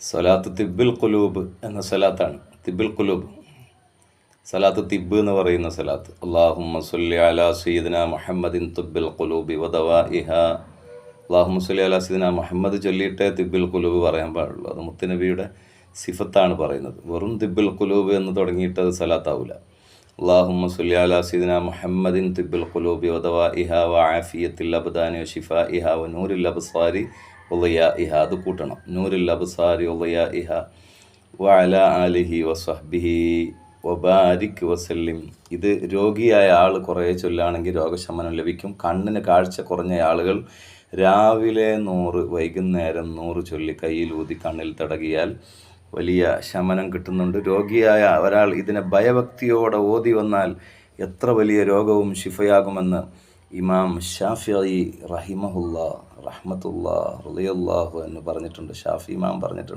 സലാത്ത് തിബിൽ കുലൂബ് എന്ന സലാത്താണ്. തിബിൽ കുലൂബ് സലാത്ത് തിബ് എന്ന് പറയുന്ന സലാത്ത്. അള്ളാഹുമ്മ സുല്ലി അലാ സീദന മുഹമ്മദിൻ തുബിൽ കുലൂബി വദവാ ഇഹ അള്ളാഹുമ്മ സുല്ലി അലാ സീദന മുഹമ്മദ് ചൊല്ലിയിട്ടേ തിബിൽ കുലൂബ് പറയാൻ പാടുള്ളൂ. അത് മുത്തുനബിയുടെ സിഫത്താണ് പറയുന്നത്. വെറും തിബിൽ കുലൂബ് എന്ന് തുടങ്ങിയിട്ട് അത് സലാത്താവില്ല അള്ളാഹുമ്മ സുല്ലി അലാ സീദന മുഹമ്മദിൻ തിബിൽ കുലൂബി വദവാ ഇഹ വ ആഫിയത്തിൽ അബ്ദാനി ഷിഫ ഇഹ വ നൂറിൽ അബ്സാരി ഉള്ളയ ഇഹ അത് കൂട്ടണം. നൂരിൽ അബ്സാരി ഒലയ ഇഹ വഅല ആലിഹി വസ്വഹ്ബിഹി വബാരിക് വസല്ലിം. ഇത് രോഗിയായ ആൾ കുറേ ചൊല്ലാണെങ്കിൽ രോഗശമനം ലഭിക്കും. കണ്ണിന് കാഴ്ച കുറഞ്ഞ ആളുകൾ രാവിലെ നൂറ് വൈകുന്നേരം നൂറ് ചൊല്ലി കയ്യിൽ ഊതി കണ്ണിൽ തടകിയാൽ വലിയ ശമനം കിട്ടുന്നുണ്ട്. രോഗിയായ ഒരാൾ ഇതിനെ ഭയഭക്തിയോടെ ഓതി വന്നാൽ എത്ര വലിയ രോഗവും ശിഫയാകുമെന്ന് ഇമാം ഷാഫി റഹിമഹുല്ല റഹ്മത്തുള്ള റളിയല്ലാഹു എന്ന് പറഞ്ഞിട്ടുണ്ട്. ഷാഫി ഇമാം പറഞ്ഞിട്ടുണ്ട്.